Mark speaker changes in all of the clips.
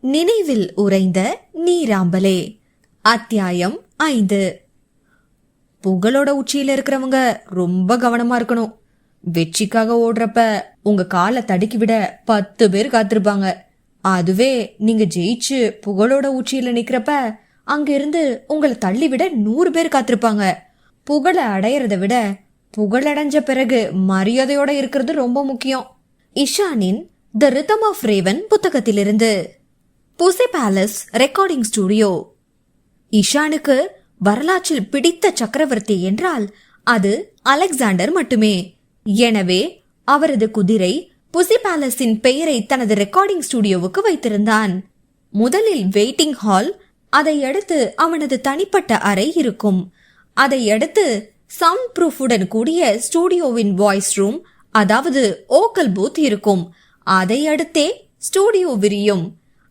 Speaker 1: நினைவில் உறைந்த நீராம்பலே. அத்தியாயம் ஐந்து. புகழோட உச்சியில இருக்கிறவங்க ரொம்ப கவனமா இருக்கணும். வெற்றிக்காக ஓடுறப்ப உங்க காலை தடுக்கி விட பத்து பேர் காத்திருப்பாங்க. அதுவே நீங்க ஜெயிச்சு புகழோட உச்சியில நிக்கிறப்ப அங்கிருந்து உங்களை தள்ளி விட நூறு பேர் காத்திருப்பாங்க. புகழை அடையறத விட புகழடைஞ்ச பிறகு மரியாதையோட இருக்கிறது ரொம்ப முக்கியம். இஷானின் த ரிதம் ஆஃப் ரேவன் புத்தகத்திலிருந்து. புசி பேலஸ் ரெக்கார்டிங் ஸ்டுடியோ இஷானுக்கு வரலாற்றில் பிடித்த சக்கரவர்த்தி என்றால் அது அலெக்சாண்டர் மட்டுமே. எனவே அவரது குதிரை புசி பேலஸின் பெயரை தனது ரெக்கார்டிங் ஸ்டுடியோவுக்கு வைத்திருந்தான். முதலில் வெயிட்டிங் ஹால் அதை அடுத்து அவனது தனிப்பட்ட அறை இருக்கும். அதை அடுத்து சவுண்ட் ப்ரூஃபுடன் கூடிய ஸ்டுடியோவின் வாய்ஸ் ரூம் அதாவது ஓக்கல் பூத் இருக்கும். அதை அடுத்தே ஸ்டுடியோ விரியும்.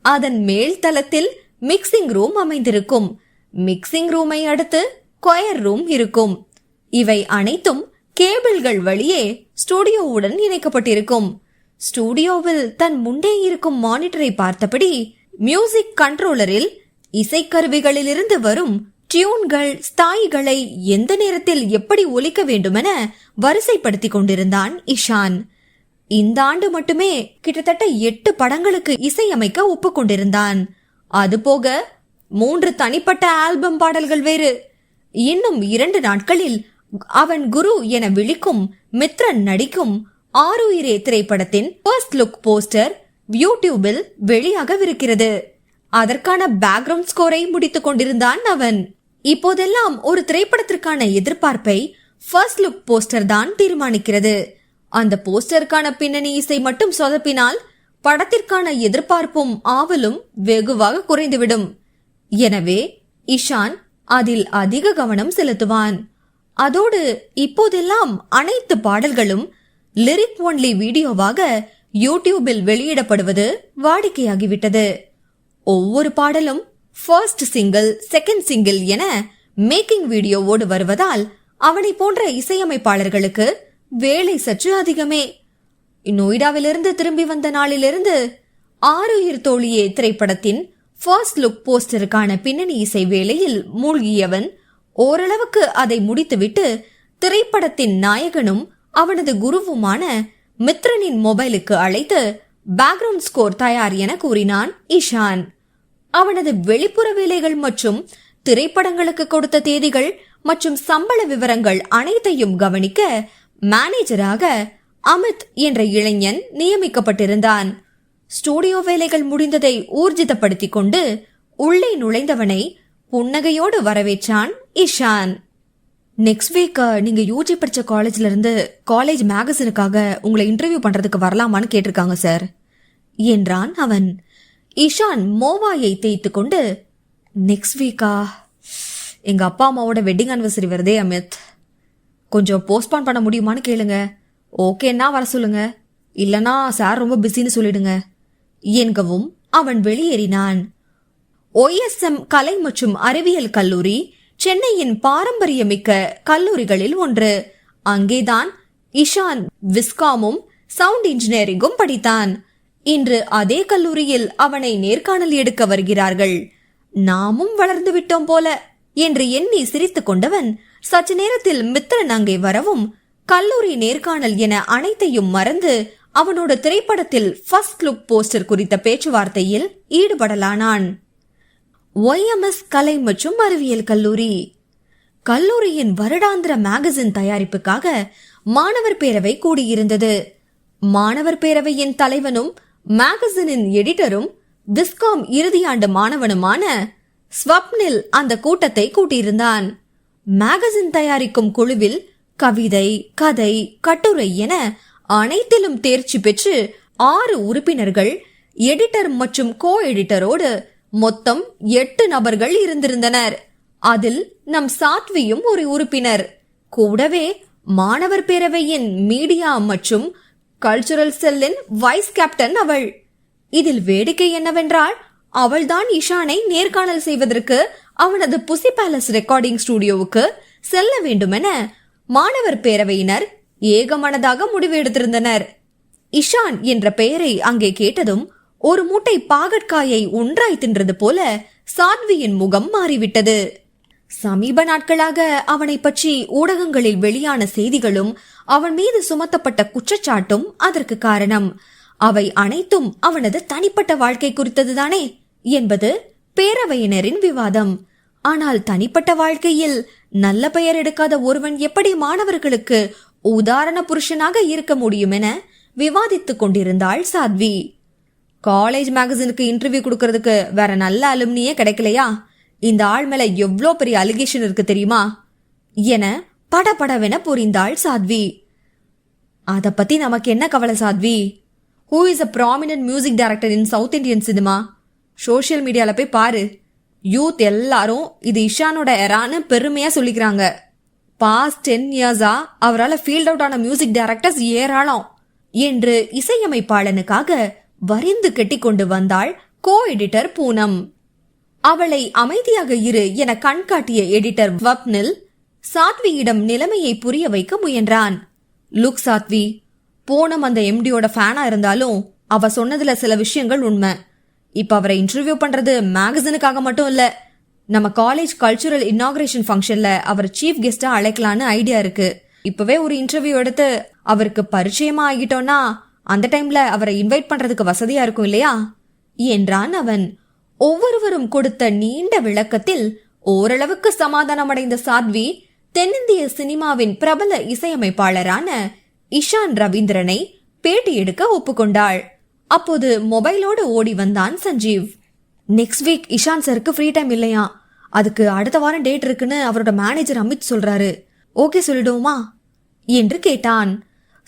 Speaker 1: அதன் மேல் தளத்தில் மிக்சிங் ரூம் அமைந்திருக்கும். மிக்சிங் ரூமை அடுத்து கொயர் ரூம் இருக்கும். இவை அனைத்தும் கேபிள்கள் வழியே ஸ்டுடியோவுடன் இணைக்கப்பட்டிருக்கும். ஸ்டுடியோவில் தன் முன்னே இருக்கும் மானிட்டரை பார்த்தபடி மியூசிக் கண்ட்ரோலரில் இசைக்கருவிகளிலிருந்து வரும் டியூன்கள் ஸ்தாயிகளை எந்த நேரத்தில் எப்படி ஒலிக்க வேண்டுமென வரிசைப்படுத்திக் கொண்டிருந்தான் இஷான். இந்த ஆண்டு மட்டுமே கிட்டத்தட்ட எட்டு படங்களுக்கு இசையமைக்க ஒப்புக்கொண்டிருந்தான் அதுபோக மூன்று தனிப்பட்ட ஆல்பம் பாடல்கள் வேறு. இன்னும் இரண்டு நாட்களில் அவன் குரு என விழிக்கும் மித்ரன் நடிக்கும் ஆறுயிரே திரைப்படத்தின் ஃபர்ஸ்ட் லுக் போஸ்டர் யூடியூபில் வெளியாகவிருக்கிறது. அதற்கான பேக்ரவுண்ட் ஸ்கோரை முடித்துக் கொண்டிருந்தான் அவன். இப்போதெல்லாம் ஒரு திரைப்படத்திற்கான எதிர்பார்ப்பை ஃபர்ஸ்ட் லுக் போஸ்டர் தான் தீர்மானிக்கிறது. அந்த போஸ்டருக்கான பின்னணி இசை மட்டும் சொதப்பினால் படத்திற்கான எதிர்பார்ப்பும் ஆவலும் வெகுவாக குறைந்துவிடும். எனவே இஷான் அதில் அதிக கவனம் செலுத்துவான். அதோடு இப்போதெல்லாம் அனைத்து பாடல்களும் லிரிக் ஒன்லி வீடியோவாக யூடியூபில் வெளியிடப்படுவது வாடிக்கையாகிவிட்டது. ஒவ்வொரு பாடலும் ஃபர்ஸ்ட் சிங்கிள் செகண்ட் சிங்கிள் என மேக்கிங் வீடியோவோடு வருவதால் அவனை போன்ற இசையமைப்பாளர்களுக்கு வேலை சற்று அதிகமே. நொய்டாவிலிருந்து திரும்பி வந்த நாளிலிருந்து ஆறுயிர் தோழியே திரைப்படத்தின் ஃபர்ஸ்ட் லுக் போஸ்டருக்கான பின்னணி இசை வேலையில் மூழ்கியவன் ஓரளவுக்கு அதை முடித்துவிட்டு திரைப்படத்தின் நாயகனும் அவனது குருவுமான மித்ரனின் மொபைலுக்கு அழைத்து பேக்ரவுண்ட் ஸ்கோர் தயார் என கூறினான் இஷான் அவனது வெளிப்புற வேலைகள் மற்றும் திரைப்படங்களுக்கு கொடுத்த தேதிகள் மற்றும் சம்பள விவரங்கள் அனைத்தையும் கவனிக்க மேனேஜராக அமித் என்ற இளைஞன் நியமிக்கப்பட்டிருந்தான். ஸ்டூடியோ வேலைகள் முடிந்ததை ஊர்ஜிதப்படுத்திக் கொண்டு உள்ளே நுழைந்தவனை புன்னகையோடு வரவேற்றான் இஷான் நெக்ஸ்ட் வீக் நீங்க யூஜி படிச்ச காலேஜ்ல இருந்து காலேஜ் மேகசினுக்காக உங்களை இன்டர்வியூ பண்றதுக்கு வரலாமான்னு கேட்டிருக்காங்க சார் என்றான் அவன். இஷான் மோவாயை தேய்த்து கொண்டு நெக்ஸ்ட் வீக்கா எங்க அப்பா அம்மாவோட வெட்டிங் அனிவர்சரி வருதே அமித். கொஞ்சம் போஸ்ட்பான் பண்ண முடியுமான்னு கேளுங்க. ஓகேன்னா வர சொல்லுங்க. இல்லனா சார் ரொம்ப பிஸின்னு சொல்லிடுங்க. என்கவும் அவன் வெளியேறினான். ஒய்எஸ்எம் கலை மற்றும் அறிவியல் கல்லூரி சென்னையின் பாரம்பரியமிக்க கல்லூரிகளில் ஒன்று. அங்கேதான் இஷான் விஸ்காமும் சவுண்ட் இன்ஜினியரிங்கும் படித்தான். இன்று அதே கல்லூரியில் அவனை நேர்காணல் எடுக்க வருகிறார்கள். நாமும் வளர்ந்து விட்டோம் போல என்று எண்ணி சிரித்துக் கொண்டவன் சற்று நேரத்தில் மித்திரன் அங்கே வரவும் கல்லூரி நேர்காணல் என அனைத்தையும் மறந்து அவனோட திரைப்படத்தில் ஃபர்ஸ்ட் லுக் போஸ்டர் குறித்த பேச்சுவார்த்தையில் ஈடுபடலானான். ஒய்எம்எஸ் கலை மற்றும் அறிவியல் கல்லூரி. கல்லூரியின் வருடாந்திர மேகசின் தயாரிப்புக்காக மாணவர் பேரவை கூடியிருந்தது. மாணவர் பேரவையின் தலைவனும் மேகசினின் எடிட்டரும் விஸ்காம் இறுதியாண்டு மாணவனுமான ஸ்வப்னில் அந்த கூட்டத்தை கூட்டியிருந்தான். மேகசின் தயாரிக்கும் குழுவில் கவிதை கதை கட்டுரை என அனைத்திலும் தேர்ச்சி பெற்று ஆறு உறுப்பினர்கள் எடிட்டர் மற்றும் கோ எடிட்டரோடு மொத்தம் எட்டு நபர்கள் இருந்திருந்தனர். அதில் நம் சாத்வியும் ஒரு உறுப்பினர். கூடவே மாணவர் பேரவையின் மீடியா மற்றும் கல்ச்சுரல் செல்லின் வைஸ் கேப்டன் அவள். இதில் வேடிக்கை என்னவென்றால் அவள்தான் இஷானை நேர்காணல் செய்வதற்கு அவனது புசி பேலஸ் ரெக்கார்டிங் ஸ்டுடியோவுக்கு செல்ல வேண்டுமென மாணவர் பேரவையினர் ஏகமனதாக முடிவு எடுத்திருந்தனர். இஷான் என்ற பெயரை அங்கே கேட்டதும் ஒரு மூட்டை பாகற்காயை ஒன்றாய் தின்றது போல சாத்வியின் முகம் மாறிவிட்டது. சமீப நாட்களாக அவனை பற்றி ஊடகங்களில் வெளியான செய்திகளும் அவன் மீது சுமத்தப்பட்ட குற்றச்சாட்டும் அதற்கு காரணம். அவை அனைத்தும் அவனது தனிப்பட்ட வாழ்க்கை குறித்ததுதானே? என்பது பேரவையினரின் விவாதம். ஆனால் தனிப்பட்ட வாழ்க்கையில் நல்ல பெயர் எடுக்காத ஒருவன் எப்படி மாணவர்களுக்கு உதாரண புருஷனாக இருக்க முடியும் என விவாதித்துக் கொண்டிருந்தாள் சாத்வி. காலேஜ் மேகசினுக்கு இன்டர்வியூ கொடுக்கறதுக்கு வேற நல்ல அலுமினியே கிடைக்கலையா? இந்த ஆள் மேல எவ்வளோ பெரிய அலிகேஷன் இருக்கு தெரியுமா? என படபடவென புரிந்தாள் சாத்வி. அத பத்தி நமக்கு என்ன கவலை Saathvi? Who is a prominent music director in South Indian cinema social மீடியாவில் போய் பாரு. யூத் எல்லாரும் இது இஷானோட எரான்னு பெருமையா சொல்லிக்கிறாங்க. பாஸ்ட் டென் இயர்ஸா அவரால் ஃபீல்ட் அவுட் ஆன மியூசிக் டைரக்டர்ஸ் ஏராளம். என்று இசையமைப்பாளனுக்காக வரிந்து கெட்டிக்கொண்டு வந்தாள் கோ எடிட்டர் பூனம். அவளை அமைதியாக இரு என கண்காட்டிய எடிட்டர் வப்னில் சாத்வியிடம் நிலைமையை புரிய வைக்க முயன்றான். லுக் சாத்வி பூனம் அந்த எம்டியோட ஃபேனா இருந்தாலும் அவ சொன்னதுல சில விஷயங்கள் உண்மை. இப்போ அவரை இன்டர்வியூ பண்றது மேகசினுக்காக மட்டும் இல்ல நம்ம காலேஜ் கல்ச்சுரல் இன்னாகிரேஷன் ஃபங்க்ஷன்ல அவர் சீஃப் கெஸ்டா அழைக்கலான்னு ஐடியா இருக்கு. இப்பவே ஒரு இன்டர்வியூ எடுத்து அவருக்கு பரிச்சயமா ஆகிட்டோம்னா அந்த டைம்ல அவரை இன்வைட் பண்றதுக்கு வசதியா இருக்கும் இல்லையா? என்றான் அவன். ஒவ்வொருவரும் கொடுத்த நீண்ட விளக்கத்தில் ஓரளவுக்கு சமாதானமடைந்த சாத்வி தென்னிந்திய சினிமாவின் பிரபல இசையமைப்பாளரான இஷான் ரவீந்திரனை பேட்டி எடுக்க ஒப்புக்கொண்டாள். அப்போது மொபைலோடு ஓடி வந்தான் சஞ்சீவ். நெக்ஸ்ட் வீக் இஷான் சருக்கு ஃப்ரீ டைம் இல்லையா? அதுக்கு அடுத்த வாரம் டேட் இருக்குன்னு அவரோட மேனேஜர் அமித் சொல்றாரு. ஓகே சொல்லிடுவோமா? என்று கேட்டான்.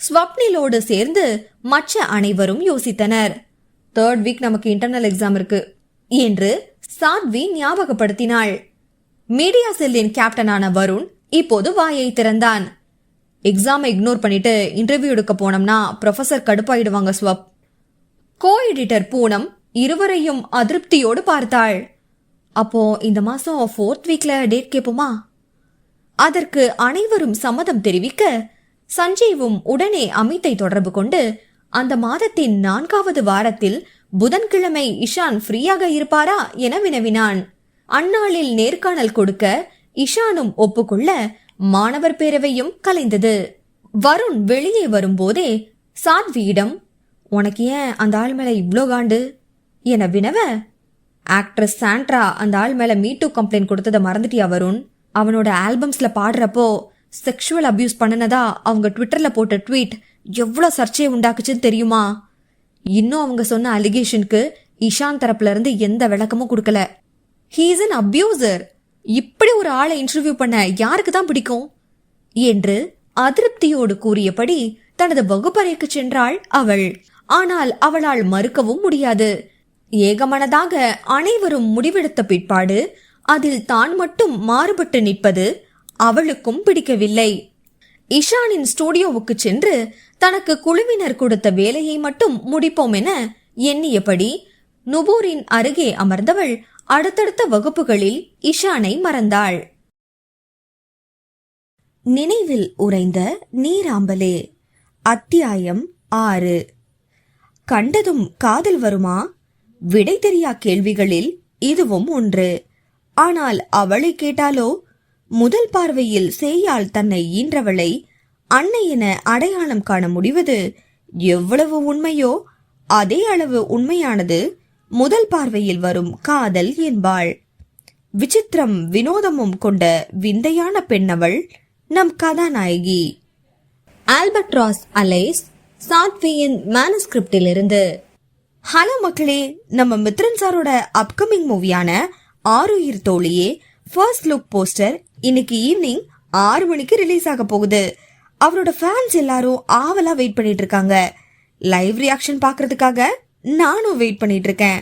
Speaker 1: ஸ்வப்னிலோடு சேர்ந்து மற்ற அனைவரும் யோசித்தனர். தேர்ட் வீக் நமக்கு இன்டர்னல் எக்ஸாம் இருக்கு என்று சாத்வி ஞாபகப்படுத்தினாள். மீடியா செல்லின் கேப்டனான வருண் இப்போது வாயை திறந்தான். எக்ஸாமை இக்னோர் பண்ணிட்டு இன்டர்வியூ எடுக்க போனோம்னா ப்ரொஃபசர் கடுப்பாயிடுவாங்க ஸ்வப். கோ எடிட்டர் பூனம் இருவரையும் அதிருப்தியோடு பார்த்தாள். அப்போ இந்த மாசம் ஃபோர்த் வீக்ல டேட் கேட்போமா? அதற்கு அனைவரும் சம்மதம் தெரிவிக்க சஞ்சீவும் உடனே அமித்தை தொடர்பு கொண்டு அந்த மாதத்தின் நான்காவது வாரத்தில் புதன்கிழமை இஷான் ஃப்ரீயாக இருப்பாரா என வினவினான். அந்நாளில் நேர்காணல் கொடுக்க இஷானும் ஒப்புக்கொள்ள மாணவர் பேரவையும் கலைந்தது. வருண் வெளியே வரும்போதே சாத்வியிடம் உனக்கு ஏன் அந்த ஆள் மேல இவ்வளோ காண்டு? என வினவ? ஆக்ட்ரஸ் சாண்ட்ரா அந்த ஆள் மேல மீட்டு கம்ப்ளைண்ட் கொடுத்ததை மறந்துட்டியா வருண்? அவனோட ஆல்பம்ஸ்ல பாடுறப்போ செக்ஷுவல் அபியூஸ் பண்ணுனதா அவங்க ட்விட்டர்ல போட்ட ட்வீட் எவ்வளோ சர்ச்சையை உண்டாக்குச்சுன்னு தெரியுமா? இன்னும் அவங்க சொன்ன அலிகேஷனுக்கு இஷான் தரப்புல இருந்து எந்த விளக்கமும் கொடுக்கல. ஹீஸ் அன் அபியூசர் இப்படி ஒரு ஆளை இன்டர்வியூ பண்ண யாருக்கு தான் பிடிக்கும்? என்று அதிருப்தியோடு கூறியபடி தனது வகுப்பறைக்கு சென்றாள் அவள். ஆனால் அவளால் மறுக்கவும் முடியாது. ஏகமனதாக அனைவரும் முடிவெடுத்த பிற்பாடு அதில் தான் மட்டும் மாறுபட்டு நிற்பது அவளுக்கும் பிடிக்கவில்லை. இஷானின் ஸ்டூடியோவுக்கு சென்று தனக்கு குழுவினர் கொடுத்த வேலையை மட்டும் முடிப்போம் என எண்ணியபடி நுபூரின் அருகே அமர்ந்தவள் அடுத்தடுத்த வகுப்புகளில் இஷானை மறந்தாள். நினைவில் உறைந்த நீராம்பலே அத்தியாயம் ஆறு. கண்டதும் காதல் வருமா? விடை தெரியா கேள்விகளில் இதுவும் ஒன்று. ஆனால் அவளை கேட்டாலோ? முதல் பார்வையில் சேயால் தன்னை ஈன்றவளை அன்னை என அடையாளம் காண முடிவது எவ்வளவு உண்மையோ அதே அளவு உண்மையானது முதல் பார்வையில் வரும் காதல் என்பாள். விசித்திரம் வினோதமும் கொண்ட விந்தையான பெண்ணவள் நம் கதாநாயகி. ஆல்பர்ட்ராஸ் அலைஸ் சாத்வியின் மேனஸ்கிரிப்டில் இருந்து ஹலோ மக்களே நம்ம மித்ரன் சாரோட அப்கமிங் மூவியான ஆறுயிர் தோழியே ஃபர்ஸ்ட் லுக் போஸ்டர் இன்னைக்கு ஈவினிங் ஆறு மணிக்கு ரிலீஸ் ஆக போகுது. அவரோட ஃபேன்ஸ் எல்லாரும் ஆவலா வெயிட் பண்ணிட்டு இருக்காங்க. லைவ் ரியாக்ஷன் பார்க்கறதுக்காக நானும் வெயிட் பண்ணிட்டு இருக்கேன்.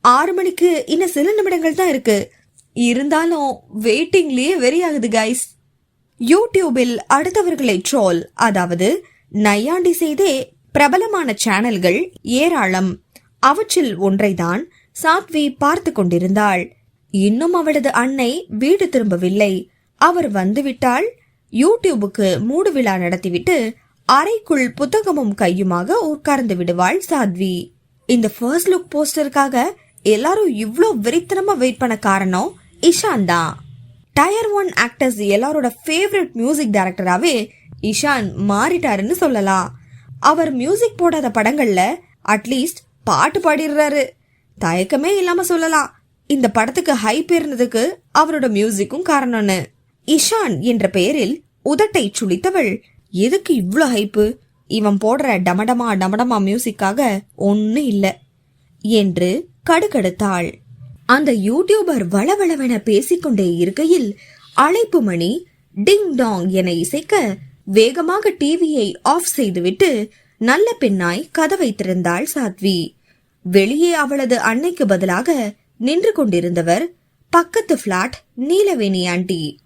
Speaker 1: ஆறு மணிக்கு இன்னும் சில நிமிடங்கள் தான் இருக்கு. இருந்தாலும் வெயிட்டிங்லயே வெறி ஆகுது கைஸ் யூடியூபில் அடுத்தவர்களை ட்ரோல் அதாவது நையாண்டி செய்தே பிரபலமான சேனல்கள் ஏராளம். அவற்றில் ஒன்றைதான் சாத்வி பார்த்து கொண்டிருந்தாள். இன்னும் அவளது அன்னை வீடு திரும்பவில்லை. அவர் வந்துவிட்டால் யூடியூபுக்கு மூடு விழா நடத்திவிட்டு அறைக்குள் புத்தகமும் கையுமாக உட்கார்ந்து விடுவாள் சாத்வி. இந்த ஃபர்ஸ்ட் லுக் போஸ்டருக்காக எல்லாரும் இவ்ளோ வெறித்தனமா வெயிட் பண்ண காரணம் இஷான் தான் டயர் ஒன் ஆக்டர்ஸ் எல்லாரோட ஃபேவரட் மியூசிக் டைரக்டராகவே இஷான் மாறிட்டாருன்னு சொல்லலாம். அவர் மியூசிக் போடாத படங்கள்ல அட்லீஸ்ட் பாட்டு பாடிடுறாரு. தயக்கமே இல்லாம சொல்லலாம். இந்த படத்துக்கு ஹைப் இருந்ததுக்கு அவரோட மியூசிக்கும் காரணம்னு. இஷான் என்ற பெயரில் உதட்டை சுளித்தவள் எதுக்கு இவ்வளோ ஹைப்பு இவன் போடுற டமடமா டமடமா மியூசிக்காக ஒன்னும் இல்ல. என்று கடுக்கடுத்தாள் அந்த யூடியூபர் வளவளவென பேசிக்கொண்டே இருக்கையில் அழைப்பு மணி டிங் டாங் என இசைக்க வேகமாக டிவியை ஆஃப் செய்துவிட்டு நல்ல பெண்ணாய் கதவை திறந்தாள் சாத்வி. வெளியே அவளது அன்னைக்கு பதிலாக நின்று கொண்டிருந்தவர் பக்கத்து பிளாட் நீலவேணி ஆண்டி.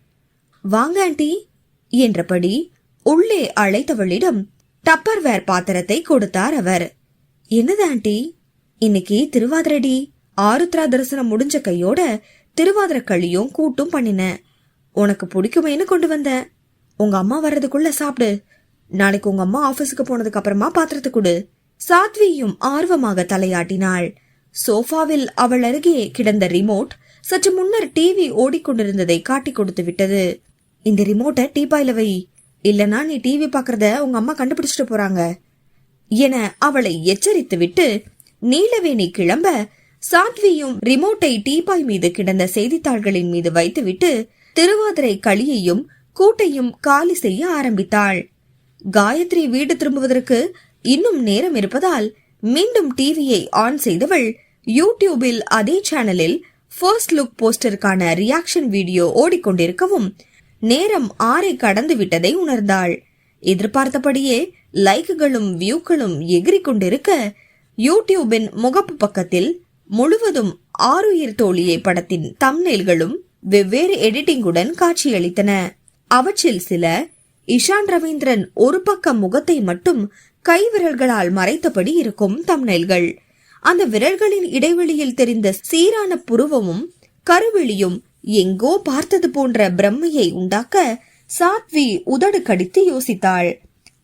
Speaker 1: வாங்க ஆண்டி என்றபடி உள்ளே அழைத்தவளிடம் டப்பர்வேர் பாத்திரத்தை கொடுத்தார் அவர். என்னது ஆண்டி இன்னைக்கு திருவாதிரடி? ஆருத்ரா தரிசனம் முடிஞ்ச கையோட திருவாதிர களியும் கூட்டும் பண்ணினேன் உனக்கு பிடிக்குமேன்னு கொண்டு வந்தேன் உங்க அம்மா வர்றதுக்குள்ள சாப்பிடு. நாளைக்கு உங்க அம்மா ஆபீஸுக்கு போனதுக்கு அப்புறமா பாத்திரத்தை கொடு. சாத்வியும் ஆர்வமாக தலையாட்டினாள். சோஃபாவில் அவள் அருகே கிடந்த ரிமோட் சற்று முன்னர் டிவி ஓடிக்கொண்டிருந்ததை காட்டிக் கொடுத்து விட்டது. இந்த ரிமோட்டை டீபாயில வை. இல்லனா நீ டிவி பாக்குறத உங்க அம்மா கண்டுபிடிச்சிட்டு போறாங்க. என அவளை எச்சரித்து விட்டு நீலவேணி கிளம்ப சாத்வியும் ரிமோட்டை டீபாய் மீது கிடந்த செய்தித்தாள்களின் மீது வைத்துவிட்டு திருவாதிரை களியையும் கூட்டையும் காலி செய்ய ஆரம்பித்தாள். காயத்ரி வீடு திரும்புவதற்கு இன்னும் நேரம் இருப்பதால் மீண்டும் டிவியை ஆன் செய்தவள் யூடியூபில் அதே சேனலில் ஃபர்ஸ்ட் லுக் போஸ்டருக்கான ரியாக்ஷன் வீடியோ ஓடிக்கொண்டிருக்கவும் நேரம் ஆறை கடந்து விட்டதை உணர்ந்தாள். எதிர்பார்த்தபடியே லைக்குகளும் வியூக்களும் எகிரிக் கொண்டிருக்க யூடியூபின் முகப்பு பக்கத்தில் முழுவதும் ஆறுயிர் தோழியை படத்தின் தம்னேல்களும் வெவ்வேறு எடிட்டிங்குடன் காட்சியளித்தன. அவற்றில் சில இஷான் ரவீந்திரன் ஒரு பக்க முகத்தை மட்டும் கைவிரல்களால் மறைத்தபடி இருக்கும் தம்னைல்கள். அந்த விரல்களின் இடைவெளியில் தெரிந்த சீரான புருவமும் கருவெளியும் எங்கோ பார்த்தது போன்ற பிரம்மையை உண்டாக்க சாத்வி உதடு கடித்து யோசித்தாள்.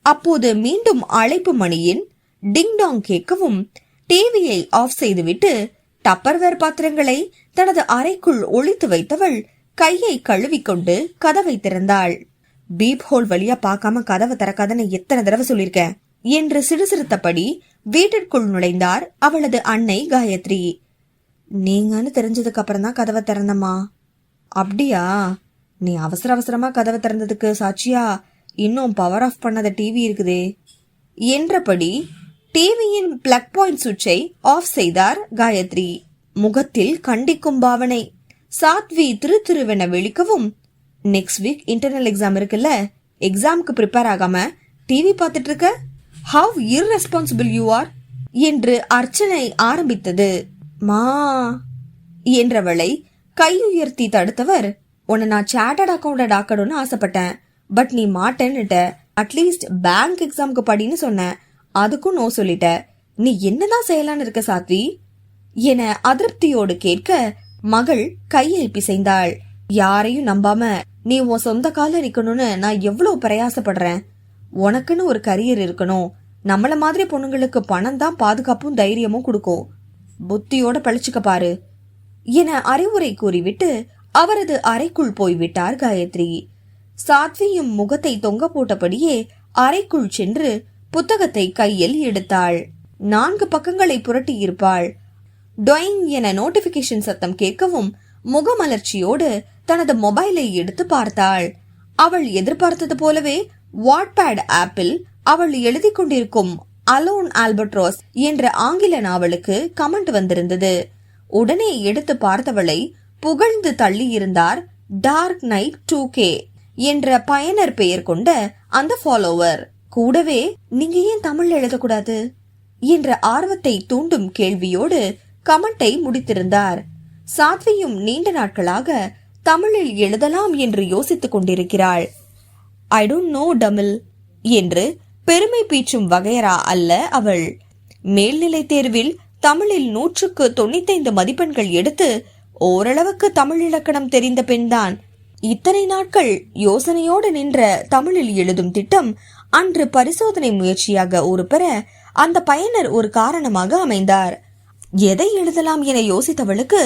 Speaker 1: அப்போது மீண்டும் அழைப்பு மணியின் டிங்டாங் கேட்கவும் டிவியை ஆஃப் செய்துவிட்டு டப்பர்வேர் பாத்திரங்களை தனது அறைக்குள் ஒளித்து வைத்தவள் கையை கழுவிக்கொண்டு கதவை திறந்தாள். பீப் ஹோல் வழியா பார்க்காம கதவை திறக்காதன்னு எத்தனை தடவை சொல்லிருக்கேன் என்று சிறுசிறுத்தபடி வீட்டிற்குள் நுழைந்தார் அவளது அன்னை காயத்ரி. நீங்கன்னு தெரிஞ்சதுக்கு அப்புறம் தான் கதவை திறந்தம்மா. அப்படியா? நீ அவசர அவசரமா கதவை திறந்ததுக்கு சாட்சியா? இன்னும் பவர் ஆஃப் பண்ணாத டிவி இருக்குதே. என்றபடி டிவியின் பிளக் பாயிண்ட் சுவிட்சை ஆஃப் செய்தார் காயத்ரி. முகத்தில் கண்டிக்கும் பாவனை. சாத்வி திரு திருவென விழிக்கவும். நெக்ஸ்ட் வீக் இன்டர்னல் எக்ஸாம் இருக்குல்ல எக்ஸாமுக்கு ப்ரிப்பேர் ஆகாம டிவி பார்த்துட்டு இருக்க ஹவ் இர்ரெஸ்பான்சிபிள் யூ ஆர் என்று அர்ச்சனை ஆரம்பித்தது. மா. என்றவளை கையுயர்த்தி தடுத்தவர். உன்னை நான் சார்ட்டர்ட் அக்கௌண்டட் ஆக்கணும்னு ஆசைப்பட்டேன். பட் நீ மாட்டேன்னுட்ட. அட்லீஸ்ட் பேங்க் எக்ஸாமுக்கு படின்னு சொன்னேன் அதுக்கும் நோ சொல்லிட்ட. நீ என்னதான் செய்யலான்னு இருக்க சாத்வி? என அதிருப்தியோடு கேட்க மகள் கையை பிசைந்தாள். யாரையும் நம்பாம நீ உன் சொந்த கால நிக்கணும்னு நான் எவ்வளவு பிரயாசப்படுறேன்? உனக்குன்னு ஒரு கரியர் இருக்கணும். நம்மள மாதிரி பொண்ணுங்களுக்கு பணம் தான் பாதுகாப்பும் தைரியமும் கொடுக்கும். புத்தியோட பழிச்சுக்க பாரு. என அறிவுரை கூறிவிட்டு அவரது அறைக்குள் போய்விட்டார் காயத்ரி. சாத்வியும் முகத்தை தொங்க போட்டபடியே அறைக்குள் சென்று புத்தகத்தை கையில் எடுத்தாள். நான்கு பக்கங்களை புரட்டி இருப்பாள் டொயிங் என நோட்டிபிகேஷன் சத்தம் கேட்கவும் முகமலர்ச்சியோடு தனது மொபைலை எடுத்து பார்த்தாள். அவள் எதிர்பார்த்தது போலவே வாட்பேட் ஆப்பில் அவள் எழுதி கொண்டிருக்கும் அலோன் ஆல்பர்ட்ரோஸ் என்ற ஆங்கில நாவலுக்கு கமெண்ட் வந்திருந்தது. உடனே எடுத்து பார்த்தவளை புகழ்ந்து தள்ளியிருந்தார் டார்க் நைட் டூ கே என்ற பயனர் பெயர் கொண்ட அந்த ஃபாலோவர் கூடவே நீங்க ஏன் தமிழ் எழுதக்கூடாது? என்ற ஆர்வத்தை தூண்டும் கேள்வியோடு கமெண்டை முடித்திருந்தார். சாத்வியும் நீண்ட நாட்களாக தமிழில் எழுதலாம் என்று யோசித்துக் கொண்டிருக்கிறாள். ஐ டோன்ட் நோ டமில் என்று பெருமை பீச்சும் வகையரா அல்ல அவள். மேல்நிலை தேர்வில் தமிழில் நூற்றுக்கு தொண்ணூத்தைந்து மதிப்பெண்கள் எடுத்து ஓரளவுக்கு தமிழ் இலக்கணம் தெரிந்த பெண்தான். இத்தனை நாட்கள் யோசனையோடு நின்ற தமிழில் எழுதும் திட்டம் அன்று பரிசோதனை முயற்சியாக உருப்பெற அந்த பயனர் ஒரு காரணமாக அமைந்தார். எதை எழுதலாம் என யோசித்தவளுக்கு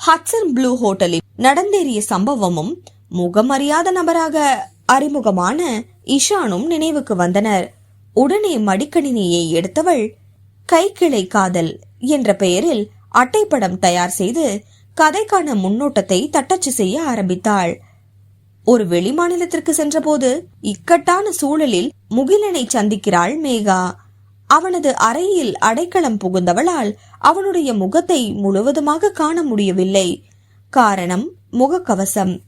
Speaker 1: ஹட்சன் ப்ளூ ஹோட்டலில் நடந்தேறிய சம்பவமும் முகமறியாத நபராக அறிமுகமான இஷானும் நினைவுக்கு வந்தனர். உடனே மடிக்கணினியை எடுத்தவள் கைக்கிளை காதல் என்ற பெயரில் அட்டைப்படம் தயார் செய்து கதைக்கான முன்னோட்டத்தை தட்டச்சு செய்ய ஆரம்பித்தாள். ஒரு வெளிமாநிலத்திற்கு சென்றபோது இக்கட்டான சூழலில் முகிலனை சந்திக்கிறாள் மேகா. அவனது அறையில் அடைக்கலம் புகுந்தவளால் அவனுடைய முகத்தை முழுவதுமாக காண முடியவில்லை. காரணம் முகக்கவசம்.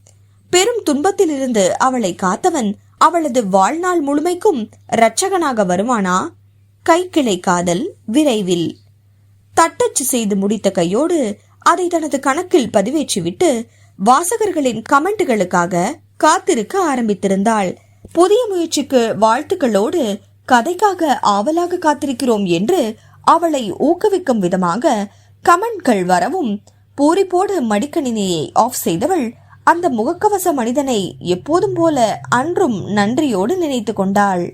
Speaker 1: பெரும் துன்பத்திலிருந்து அவளை காத்தவன் அவளது வாழ்நாள் முழுமைக்கும் இரட்சகனாக வருவானா? கைக்கிளை காதல் விரைவில். தட்டச்சு செய்து முடித்த கையோடு அதை தனது கணக்கில் பதிவேற்றிவிட்டு வாசகர்களின் கமெண்ட்டுகளுக்காக காத்திருக்க ஆரம்பித்திருந்தாள். புதிய முயற்சிக்கு வாழ்த்துக்களோடு கதைக்காக ஆவலாக காத்திருக்கிறோம் என்று அவளை ஊக்குவிக்கும் விதமாக கமெண்ட்கள் வரவும் பூரிப்போடு மடிக்கணினியை ஆஃப் செய்தவள் அந்த முகக்கவச மனிதனை எப்போதும் போல அன்றும் நன்றியோடு நினைத்து கொண்டாள்.